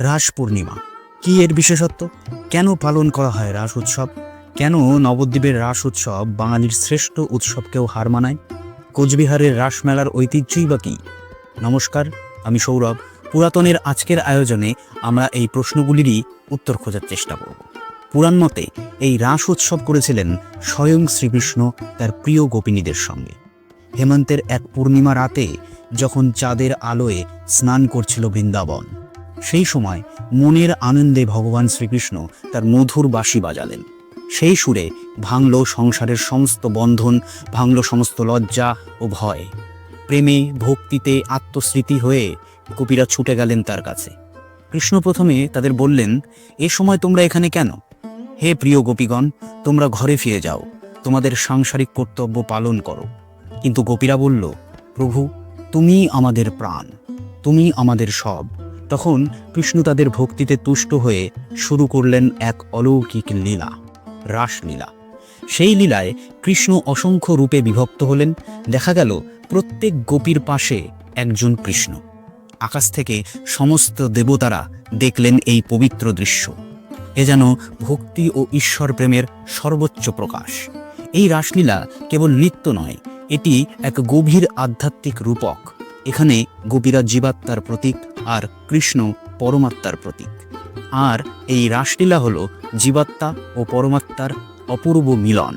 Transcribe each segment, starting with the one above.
রাস পূর্ণিমা। কি এর বিশেষত্ব? কেন পালন করা হয় রাস উৎসব? কেন নবদ্বীপের রাস উৎসব বাঙালির শ্রেষ্ঠ উৎসবকেও হার মানায়? কোচবিহারের রাসমেলার ঐতিহ্যই বা কী? নমস্কার, আমি সৌরভ। পুরাতনের আজকের আয়োজনে আমরা এই প্রশ্নগুলিরই উত্তর খোঁজার চেষ্টা করব। পুরাণ মতে এই রাস উৎসব করেছিলেন স্বয়ং শ্রীকৃষ্ণ তার প্রিয় গোপিনীদের সঙ্গে। হেমন্তের এক পূর্ণিমা রাতে যখন চাঁদের আলোয় স্নান করছিল বৃন্দাবন সেই সময় মনের আনন্দে ভগবান শ্রীকৃষ্ণ তার মধুর বাঁশি বাজালেন। সেই সুরে ভাঙল সংসারের সমস্ত বন্ধন, ভাঙল সমস্ত লজ্জা ও ভয়। প্রেমে, ভক্তিতে আত্মস্মৃতি হয়ে গোপীরা ছুটে গেলেন তার কাছে। কৃষ্ণ প্রথমে তাদের বললেন, এ সময় তোমরা এখানে কেন? হে প্রিয় গোপীগণ, তোমরা ঘরে ফিরে যাও, তোমাদের সাংসারিক কর্তব্য পালন করো। কিন্তু গোপীরা বলল, প্রভু তুমি আমাদের প্রাণ তুমি আমাদের সব। তখন কৃষ্ণ তাদের ভক্তিতে তুষ্ট হয়ে শুরু করলেন এক অলৌকিক লীলা, রাসলীলা। সেই লীলায় কৃষ্ণ অসংখ্য রূপে বিভক্ত হলেন। দেখা গেল প্রত্যেক গোপীর পাশে একজন কৃষ্ণ। আকাশ থেকে সমস্ত দেবতারা দেখলেন এই পবিত্র দৃশ্য। এ যেন ভক্তি ও ঈশ্বর প্রেমের সর্বোচ্চ প্রকাশ। এই রাসলীলা কেবল নৃত্য নয়, এটি এক গভীর আধ্যাত্মিক রূপক। এখানে গোপীরা জীবাত্মার প্রতীক আর কৃষ্ণ পরমাত্মার প্রতীক। আর এই রাসলীলা হল জীবাত্মা ও পরমাত্মার অপূর্ব মিলন।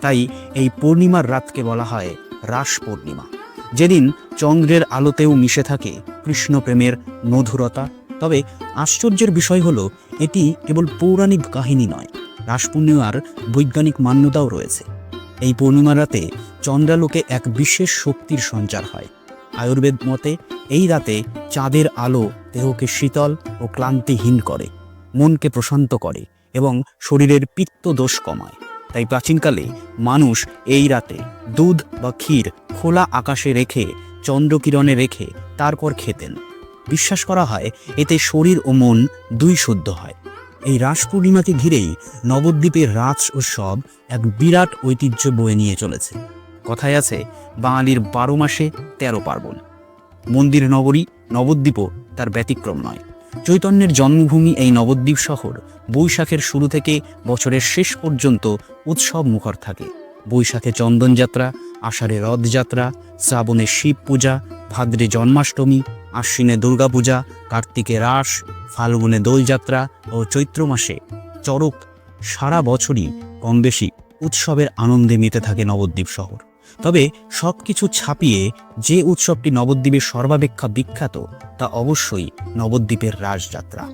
তাই এই পূর্ণিমার রাতকে বলা হয় রাস পূর্ণিমা। যেদিন চন্দ্রের আলোতেও মিশে থাকে কৃষ্ণ প্রেমের মধুরতা, তবে আশ্চর্যের বিষয় হলো এটি কেবল পৌরাণিক কাহিনী নয়, রাস পূর্ণিমার বৈজ্ঞানিক মান্যতাও রয়েছে। এই পূর্ণিমা রাতে চন্দ্রালোকে এক বিশেষ শক্তির সঞ্চার হয়। আয়ুর্বেদ মতে এই রাতে চাঁদের আলো দেহকে শীতল ও ক্লান্তিহীন করে, মনকে প্রশান্ত করে এবং শরীরের পিত্ত দোষ কমায়। তাই প্রাচীনকালে মানুষ এই রাতে দুধ বা ক্ষীর খোলা আকাশে রেখে, চন্দ্রকিরণে রেখে তারপর খেতেন। বিশ্বাস করা হয় এতে শরীর ও মন দুই শুদ্ধ হয়। এই রাস পূর্ণিমাকে ঘিরেই নবদ্বীপের রাস উৎসব এক বিরাট ঐতিহ্য বয়ে নিয়ে চলেছে। কথায় আছে, বাঙালির বারো মাসে তেরো পার্বণ। মন্দির নগরী নবদ্বীপও তার ব্যতিক্রম নয়। চৈতন্যের জন্মভূমি এই নবদ্বীপ শহর বৈশাখের শুরু থেকে বছরের শেষ পর্যন্ত উৎসব মুখর থাকে। বৈশাখে চন্দনযাত্রা আষাঢ়ে রথযাত্রা শ্রাবণে শিব পূজা, ভাদ্রে জন্মাষ্টমী, আশ্বিনে দুর্গাপূজা কার্তিকে রাস, ফাল্গুনে দোলযাত্রা ও চৈত্র মাসে চড়ক সারা বছরই কম বেশি উৎসবের আনন্দে মেতে থাকে নবদ্বীপ শহর। তবে সব কিছু ছাপিয়ে যে উৎসবটি নবদ্বীপের সর্বাপেক্ষা বিখ্যাত, তা অবশ্যই নবদ্বীপের রাসযাত্রা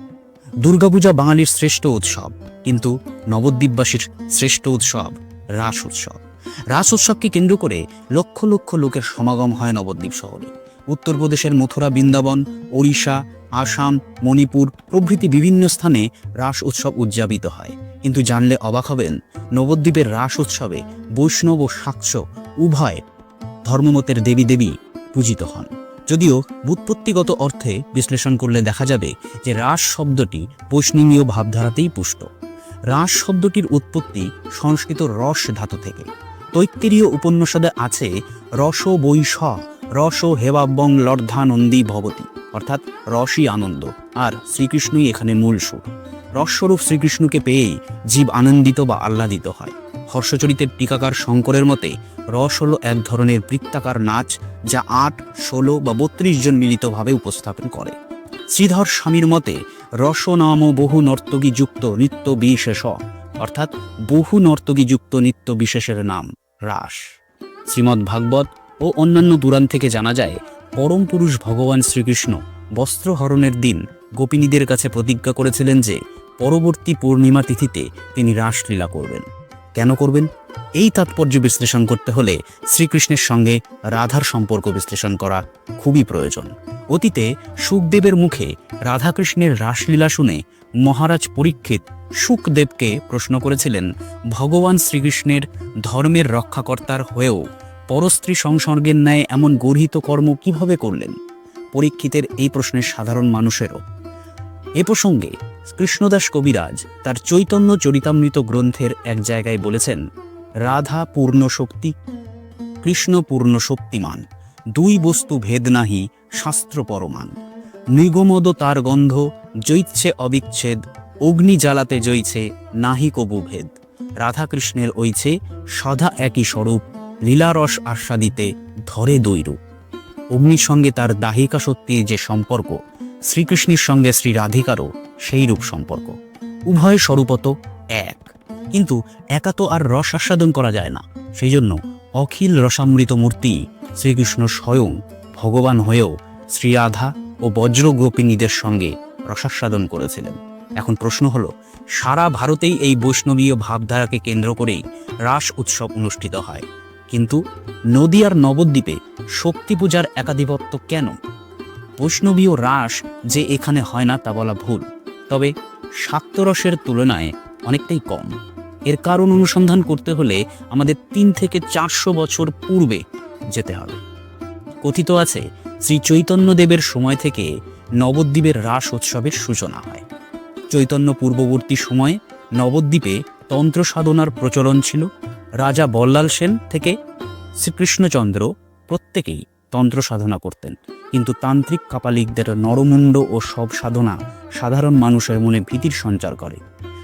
দুর্গাপূজা বাঙালির শ্রেষ্ঠ উৎসব, কিন্তু নবদ্বীপবাসীর শ্রেষ্ঠ উৎসব রাস উৎসব। রাস উৎসবকে কেন্দ্র করে লক্ষ লক্ষ লোকের সমাগম হয় নবদ্বীপ শহরে। উত্তরপ্রদেশের মথুরা, বৃন্দাবন, ওড়িশা, আসাম, মণিপুর প্রভৃতি বিভিন্ন স্থানে রাস উৎসব উদযাপিত হয়। কিন্তু জানলে অবাক হবেন, নবদ্বীপের রাস উৎসবে বৈষ্ণব ও শাক্স উভয় ধর্মমতের দেবী দেবী পূজিত হন। যদিও বুৎপত্তিগত অর্থে বিশ্লেষণ করলে দেখা যাবে যে রাস শব্দটি বৈষ্ণবীয় ভাবধারাতেই পুষ্ট। রাস শব্দটির উৎপত্তি সংস্কৃত রস ধাতু থেকে। তৈত্তেরীয় উপন্যাসদে আছে রস বৈষ রস হেবাব্বং লর্ধানন্দী ভবতী, অর্থাৎ রসই আনন্দ, আর শ্রীকৃষ্ণই এখানে মূল সুর। রসস্বরূপ শ্রীকৃষ্ণকে পেয়েই জীব আনন্দিত বা আহ্লাদিত হয়। হর্ষচরিতের টিকাকার শঙ্করের মতে, রস হলো এক ধরনের বৃত্তাকার নাচ যা আট, ষোলো বা বত্রিশ জন মিলিতভাবে উপস্থাপন করে। শ্রীধর স্বামীর মতে, রস নাম বহু নর্তকী যুক্ত নিত্য বিশেষ, অর্থাৎ বহু নর্তকী যুক্ত নিত্য বিশেষের নাম, রাস। শ্রীমদ্ ভাগবত ও অন্যান্য দুরান থেকে জানা যায়, পরম পুরুষ ভগবান শ্রীকৃষ্ণ বস্ত্রহরণের দিন গোপিনীদের কাছে প্রতিজ্ঞা করেছিলেন যে পরবর্তী পূর্ণিমা তিথিতে তিনি রাসলীলা করবেন। কেন করবেন? এই তাৎপর্য বিশ্লেষণ করতে হলে শ্রীকৃষ্ণের সঙ্গে রাধার সম্পর্ক বিশ্লেষণ করা খুবই প্রয়োজন। অতীতে সুখদেবের মুখে রাধাকৃষ্ণের রাসলীলা শুনে মহারাজ পরীক্ষিত সুখদেবকে প্রশ্ন করেছিলেন, ভগবান শ্রীকৃষ্ণের ধর্মের রক্ষাকর্তার হয়েও পরস্ত্রী সংসর্গের ন্যায় এমন গর্হিত কর্ম কীভাবে করলেন? পরীক্ষিতের এই প্রশ্নের সাধারণ মানুষেরও। এ প্রসঙ্গে কৃষ্ণদাস কবিরাজ তার চৈতন্য চরিতামৃত গ্রন্থের এক জায়গায় বলেছেন, রাধা পূর্ণ শক্তি, কৃষ্ণ পূর্ণ শক্তিমান, দুই বস্তু ভেদ নাহি, শাস্ত্র পরমান। নিগমদ তার গন্ধ, জৈচ্ছে অবিচ্ছেদ, অগ্নি জ্বালাতে জইছে নাহি কবু ভেদ। রাধাকৃষ্ণের ওইছে সদা একই স্বরূপ, লীলারস আস্বাদিতে ধরে দৈরূপ। অগ্নির সঙ্গে তার দাহিকা শক্তির যে সম্পর্ক, শ্রীকৃষ্ণের সঙ্গে শ্রী রাধিকারও সেই রূপ সম্পর্ক। উভয় স্বরূপত এক। কিন্তু একা তো আর রস আস্বাদন করা যায় না। সেই জন্য অখিল রসামৃত মূর্তি শ্রীকৃষ্ণ স্বয়ং ভগবান হয়েও শ্রী রাধা ও বজ্র গোপিনীদের সঙ্গে রসাস্বাদন করেছিলেন। এখন প্রশ্ন হলো, সারা ভারতেই এই বৈষ্ণবীয় ভাবধারাকে কেন্দ্র করেই রাস উৎসব অনুষ্ঠিত হয়। কিন্তু নদীয়ার নবদ্বীপে শক্তি পূজার একাধিপত্য কেন? বৈষ্ণবীয় রাস যে এখানে হয় না তা বলা ভুল। তবে শাক্তরসের তুলনায় অনেকটাই কম। এর কারণ অনুসন্ধান করতে হলে আমাদের তিন থেকে চারশো বছর পূর্বে যেতে হবে। কথিত আছে শ্রী চৈতন্যদেবের সময় থেকে নবদ্বীপের রাস উৎসবের সূচনা হয়। চৈতন্য পূর্ববর্তী সময়ে নবদ্বীপে তন্ত্র সাধনার প্রচলন ছিল। রাজা বল্লাল সেন থেকে শ্রীকৃষ্ণচন্দ্র প্রত্যেকেই তন্ত্র সাধনা করতেন। কিন্তু তান্ত্রিক কাপালিকদের নরমুণ্ড ও সব সাধনা সাধারণ মানুষের মনে ভীতির সঞ্চার করে।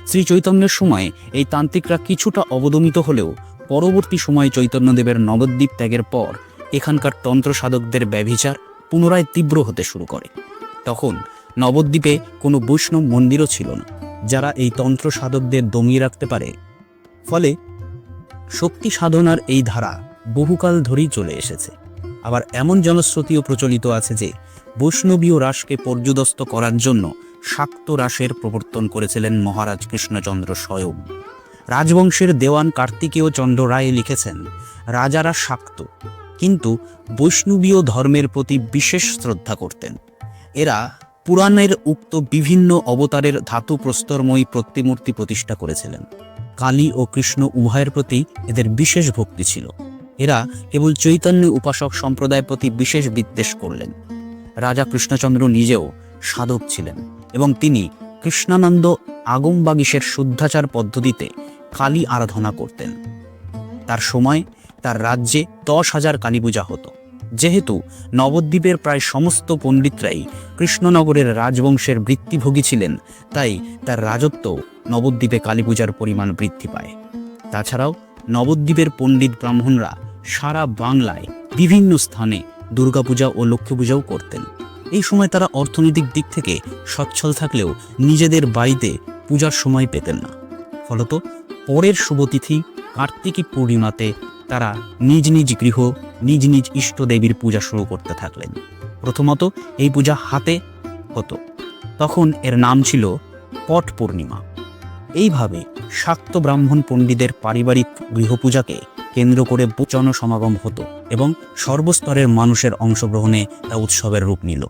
শ্রী চৈতন্যের সময় এই তান্ত্রিকরা কিছুটা অবদমিত হলেও পরবর্তী সময়ে চৈতন্যদেবের নবদ্বীপ ত্যাগের পর এখানকার তন্ত্র সাধকদের ব্যভিচার পুনরায় তীব্র হতে শুরু করে। তখন নবদ্বীপে কোনো বৈষ্ণব মন্দিরও ছিল না, যারা এই তন্ত্র সাধকদের দমিয়ে রাখতে পারে। ফলে শক্তি সাধনার এই ধারা বহুকাল ধরেই চলে এসেছে। আবার এমন জনশ্রুতিও প্রচলিত আছে যে বৈষ্ণবীয় রাসকে পর্যুদস্ত করার জন্য শাক্ত রাসের প্রবর্তন করেছিলেন মহারাজ কৃষ্ণচন্দ্র স্বয়ং। রাজবংশের দেওয়ান কার্তিকেয় চন্দ্র রায় লিখেছেন, রাজারা শাক্ত, কিন্তু বৈষ্ণবীয় ধর্মের প্রতি বিশেষ শ্রদ্ধা করতেন। এরা পুরাণের উক্ত বিভিন্ন অবতারের ধাতু প্রস্তরময়ী প্রতিমূর্তি প্রতিষ্ঠা করেছিলেন। কালী ও কৃষ্ণ উভয়ের প্রতি এদের বিশেষ ভক্তি ছিল। এরা কেবল চৈতন্য উপাসক সম্প্রদায়ের প্রতি বিশেষ বিদ্বেষ করলেন। রাজা কৃষ্ণচন্দ্র নিজেও সাধক ছিলেন এবং তিনি কৃষ্ণানন্দ আগমবাগিসের শুদ্ধাচার পদ্ধতিতে কালী আরাধনা করতেন। তার সময় তার রাজ্যে দশ হাজার কালী পূজা হতো। যেহেতু নবদ্বীপের প্রায় সমস্ত পণ্ডিতরাই কৃষ্ণনগরের রাজবংশের বৃত্তিভোগী ছিলেন, তাই তার রাজত্ব নবদ্বীপে কালী পূজার পরিমাণ বৃদ্ধি পায়। তাছাড়াও নবদ্বীপের পণ্ডিত ব্রাহ্মণরা সারা বাংলায় বিভিন্ন স্থানে দুর্গাপূজা ও লক্ষ্মী পূজাও করতেন। এই সময় তারা অর্থনৈতিক দিক থেকে সচ্ছল থাকলেও নিজেদের বাড়িতে পূজার সময় পেতেন না। ফলত পরের শুভতিথি কার্তিকী পূর্ণিমাতে তারা নিজ নিজ গৃহ, নিজ নিজ ইষ্ট দেবীর পূজা শুরু করতে থাকলেন। প্রথমত এই পূজা হাতে হতো। তখন এর নাম ছিল পট পূর্ণিমা। এইভাবে শাক্ত ব্রাহ্মণ পণ্ডিতের পারিবারিক গৃহপূজাকে কেন্দ্র করে জনসমাগম হতো এবং সর্বস্তরের মানুষের অংশগ্রহণে তা উৎসবের রূপ নিল।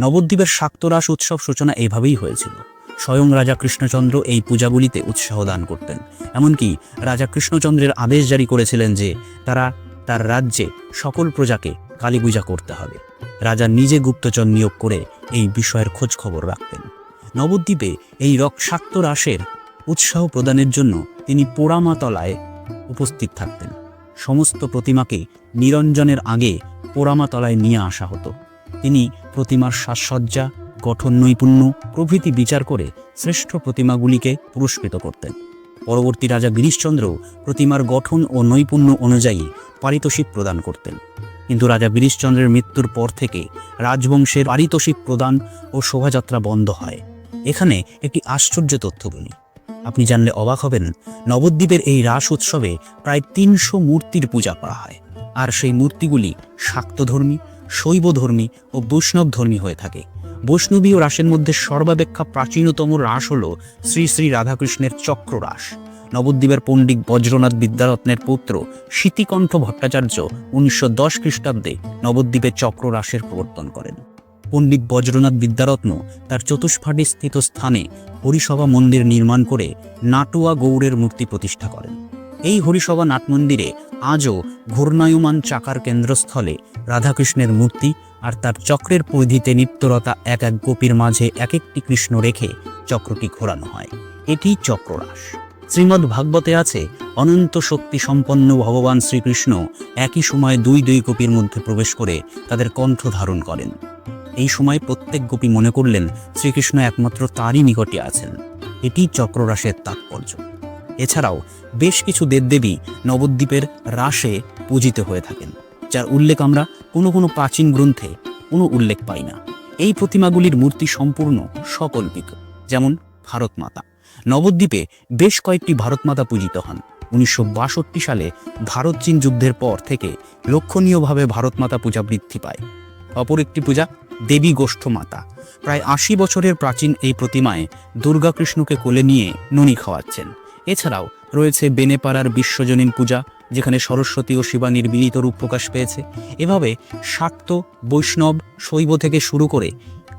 নবদ্বীপের শাক্তরাস উৎসব সূচনা এইভাবেই হয়েছিল। স্বয়ং রাজা কৃষ্ণচন্দ্র এই পূজাগুলিতে উৎসাহ দান করতেন। এমনকি রাজা কৃষ্ণচন্দ্রের আদেশ জারি করেছিলেন যে তারা তার রাজ্যে সকল প্রজাকে কালী পূজা করতে হবে। রাজা নিজে গুপ্তচর নিয়োগ করে এই বিষয়ের খোঁজ খবর রাখতেন। নবদ্বীপে এই রক্ষাক্ত রাসের উৎসাহ প্রদানের জন্য তিনি পোড়ামাতলায় উপস্থিত থাকতেন। সমস্ত প্রতিমাকে নিরঞ্জনের আগে পোড়ামাতলায় নিয়ে আসা হতো। তিনি প্রতিমার সাজসজ্জা গঠন নৈপুণ্য প্রভৃতি বিচার করে শ্রেষ্ঠ প্রতিমাগুলিকে পুরস্কৃত করতেন। পরবর্তী রাজা গিরিশচন্দ্র প্রতিমার গঠন ও নৈপুণ্য অনুযায়ী পারিতোষিক প্রদান করতেন। কিন্তু রাজা গিরিশচন্দ্রের মৃত্যুর পর থেকে রাজবংশের পারিতোষিক প্রদান ও শোভাযাত্রা বন্ধ হয়। এখানে একটি আশ্চর্য তথ্য বলি আপনি জানলে অবাক হবেন, নবদ্বীপের এই রাস উৎসবে প্রায় তিনশো মূর্তির পূজা করা হয়। আর সেই মূর্তিগুলি শাক্তধর্মী, শৈবধর্মী ও বৈষ্ণবধর্মী হয়ে থাকে। বৈষ্ণবীয় রাসের মধ্যে সর্বাপেক্ষা প্রাচীনতম রাস হল শ্রী শ্রী রাধাকৃষ্ণের চক্র রাস নবদ্বীপের পণ্ডিত বজ্রনাথ বিদ্যারত্নের পুত্র শীতিকণ্ঠ ভট্টাচার্য উনিশশো দশ খ্রিস্টাব্দে নবদ্বীপে চক্র রাসের প্রবর্তন করেন। পণ্ডিত বজ্রনাথ বিদ্যারত্ন তার চতুষ্ফাটে স্থিত স্থানে হরিসভা মন্দির নির্মাণ করে নাটুয়া গৌড়ের মূর্তি প্রতিষ্ঠা করেন। এই হরিসভা নাট মন্দিরে আজও ঘূর্ণায়মান চাকার কেন্দ্রস্থলে রাধাকৃষ্ণের মূর্তি আর তার চক্রের পরিধিতে নিত্যরতা এক এক গোপীর মাঝে এক একটি কৃষ্ণ রেখে চক্রটি ঘোরানো হয়। এটি চক্ররাস। শ্রীমদ্ ভাগবতে আছে, অনন্ত শক্তি সম্পন্ন ভগবান শ্রীকৃষ্ণ একই সময় দুই দুই গোপীর মধ্যে প্রবেশ করে তাদের কণ্ঠ ধারণ করেন। এই সময় প্রত্যেক গোপী মনে করলেন শ্রীকৃষ্ণ একমাত্র তারই নিকটে আছেন। এটি চক্ররাসের তাৎপর্য। এছাড়াও বেশ কিছু দেবদেবী নবদ্বীপের রাসে পূজিত হয়ে থাকেন, যার উল্লেখ আমরা কোনো কোনো প্রাচীন গ্রন্থে কোনো উল্লেখ পাই না। এই প্রতিমাগুলির মূর্তি সম্পূর্ণ সকল্পিত যেমন ভারত মাতা নবদ্বীপে বেশ কয়েকটি ভারত মাতা পূজিত হন। উনিশশো বাষট্টি সালে ভারত চীন যুদ্ধের পর থেকে লক্ষণীয়ভাবে ভারত মাতা পূজা বৃদ্ধি পায়। অপর একটি পূজা দেবী গোষ্ঠ মাতা প্রায় আশি বছরের প্রাচীন এই প্রতিমায় দুর্গাকৃষ্ণকে কোলে নিয়ে ননি খাওয়াচ্ছেন। এছাড়াও রয়েছে বেনেপাড়ার বিশ্বজনীন পূজা, যেখানে সরস্বতী ও শিবানীর মিলিত রূপ প্রকাশ পেয়েছে। এভাবে শাক্ত, বৈষ্ণব, শৈব থেকে শুরু করে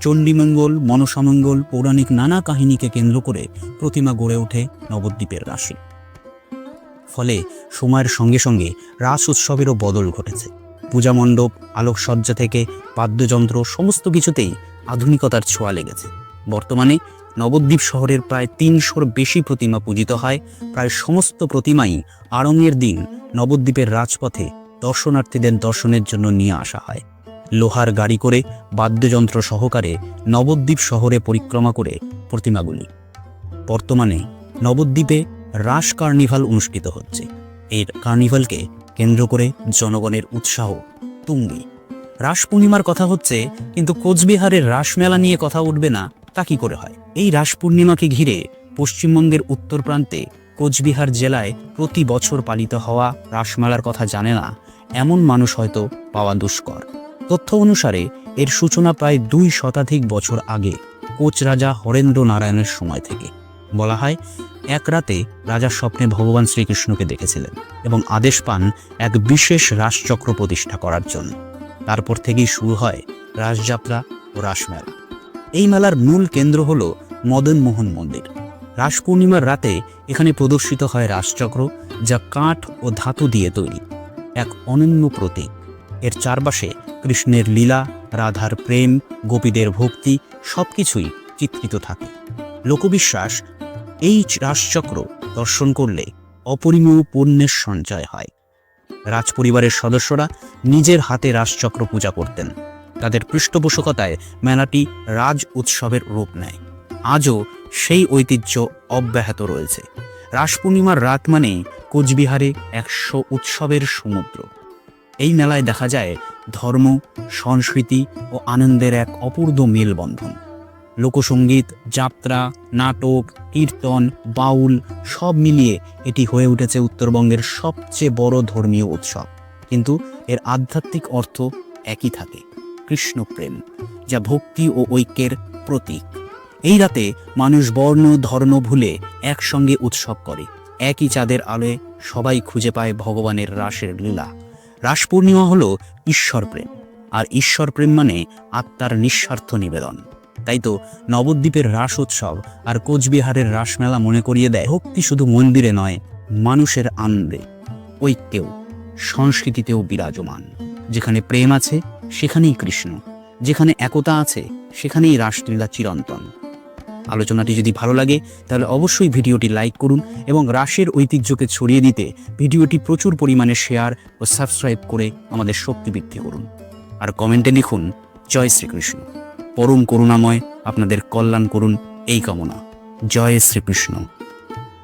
চণ্ডীমঙ্গল, মনসামঙ্গল, পৌরাণিক নানা কাহিনীকে কেন্দ্র করে প্রতিমা গড়ে ওঠে নবদ্বীপের রাশি। ফলে সময়ের সঙ্গে সঙ্গে রাস উৎসবেরও বদল ঘটেছে। পূজা মণ্ডপ, আলোকসজ্জা থেকে বাদ্যযন্ত্র, সমস্ত কিছুতেই আধুনিকতার ছোঁয়া লেগেছে। বর্তমানে নবদ্বীপ শহরের প্রায় তিনশোর বেশি প্রতিমা পূজিত হয়। প্রায় সমস্ত প্রতিমাই আড়ঙের দিন নবদ্বীপের রাজপথে দর্শনার্থীদের দর্শনের জন্য নিয়ে আসা হয়। লোহার গাড়ি করে বাদ্যযন্ত্র সহকারে নবদ্বীপ শহরে পরিক্রমা করে প্রতিমাগুলি। বর্তমানে নবদ্বীপে রাস কার্নিভাল অনুষ্ঠিত হচ্ছে। এই কার্নিভালকে কেন্দ্র করে জনগণের উৎসাহ তুঙ্গি। রাস পূর্ণিমার কথা হচ্ছে, কিন্তু কোচবিহারের রাসমেলা নিয়ে কথা উঠবে না, তা কি করে হয়? এই রাস পূর্ণিমাকে ঘিরে পশ্চিমবঙ্গের উত্তর প্রান্তে কোচবিহার জেলায় প্রতি বছর পালিত হওয়া রাসমেলার কথা জানে না, এমন মানুষ হয়তো পাওয়া দুষ্কর। তথ্য অনুসারে, এর সূচনা প্রায় দুই শতাধিক বছর আগে কোচ রাজা হরেন্দ্র নারায়ণের সময় থেকে। বলা হয়, এক রাতে রাজার স্বপ্নে ভগবান শ্রীকৃষ্ণকে দেখেছিলেন এবং আদেশ পান এক বিশেষ রাসচক্র প্রতিষ্ঠা করার জন্য। তারপর থেকেই শুরু হয় রাসযাত্রা ও রাসমেলা এই মেলার মূল কেন্দ্র হল মদন মোহন মন্দির। রাস পূর্ণিমার রাতে এখানে প্রদর্শিত হয় রাসচক্র যা কাঠ ও ধাতু দিয়ে তৈরি। এক অনন্য প্রতীক। এর চারপাশে কৃষ্ণের লীলা, রাধার প্রেম, গোপীদের ভক্তি, সবকিছুই চিত্রিত থাকে। লোকবিশ্বাস এই রাসচক্র দর্শন করলে অপরিমেয় পুণ্যের সঞ্চয় হয়। রাজপরিবারের সদস্যরা নিজের হাতে রাসচক্র পূজা করতেন। তাদের পৃষ্ঠপোষকতায় মেলাটি রাজ উৎসবের রূপ নেয়। আজও সেই ঐতিহ্য অব্যাহত রয়েছে। রাস পূর্ণিমার রাত মানে কোচবিহারে একশো উৎসবের সমুদ্র। এই মেলায় দেখা যায় ধর্ম, সংস্কৃতি ও আনন্দের এক অপূর্ব মেলবন্ধন। লোকসঙ্গীত যাত্রা, নাটক, কীর্তন, বাউল সব মিলিয়ে এটি হয়ে উঠেছে উত্তরবঙ্গের সবচেয়ে বড় ধর্মীয় উৎসব। কিন্তু এর আধ্যাত্মিক অর্থ একই থাকে, কৃষ্ণপ্রেম, যা ভক্তি ও ঐক্যের প্রতীক। এই রাতে মানুষ বর্ণ ধর্ম ভুলে একসঙ্গে উৎসব করে, একই চাঁদের আলোয় সবাই খুঁজে পায় ভগবানের রাসের লীলা। রাস পূর্ণিমা হল ঈশ্বর প্রেম আর ঈশ্বর প্রেম মানে আত্মার নিঃস্বার্থ নিবেদন। তাই তো নবদ্বীপের রাস উৎসব আর কোচবিহারের রাসমেলা মনে করিয়ে দেয়। ভক্তি শুধু মন্দিরে নয়, মানুষের আনন্দে। ঐক্যেও, সংস্কৃতিতেও বিরাজমান। যেখানে প্রেম আছে, সেখানেই কৃষ্ণ। যেখানে একতা আছে, সেখানেই রাসলীলা চিরন্তন। আলোচনাটি যদি ভালো লাগে, তাহলে অবশ্যই ভিডিওটি লাইক করুন এবং রাসের ঐতিহ্যকে ছড়িয়ে দিতে ভিডিওটি প্রচুর পরিমাণে শেয়ার ও সাবস্ক্রাইব করে আমাদের শক্তি বৃদ্ধি করুন। আর কমেন্টে লিখুন, জয় শ্রীকৃষ্ণ। পরম করুণাময় আপনাদের কল্যাণ করুন এই কামনা। জয় শ্রীকৃষ্ণ।